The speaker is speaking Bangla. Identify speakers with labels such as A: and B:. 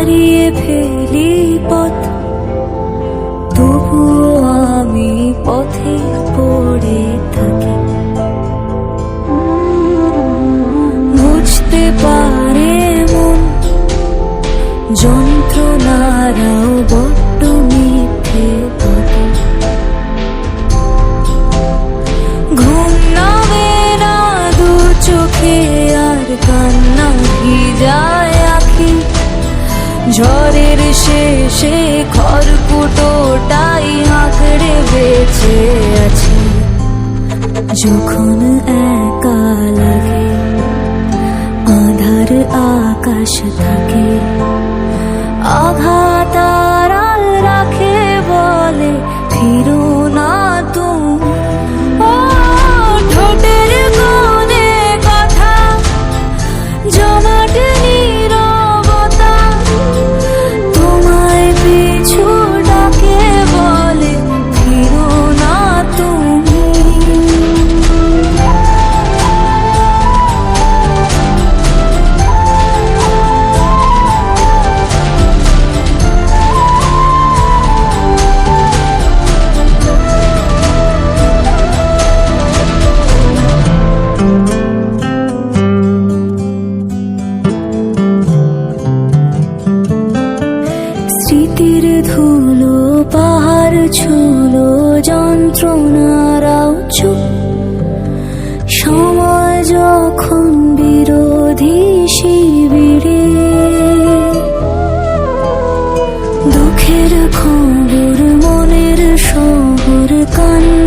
A: হারিয়ে ফেলি পথ, তবুও আমি পথে পড়ে থাকি। বুঝতে পারে মন, যন্ত্রণারাও বড্ড মিথ্যে ঘুম না দু চোখে আর কান্না আখি ঝড়ের শেষে খড়কুটোটাই আঁকড়ে বেঁচে আছি। যখন একা লাগে, আধার আকাশ থাকে, আঘাত রাখে বলে মাটির ধুলো, পাহাড় ছুলো যন্ত্রণারাও চুপ সময় যখন বিরোধী শিবিরে, দুঃখের খবর, মনের সবর কান্না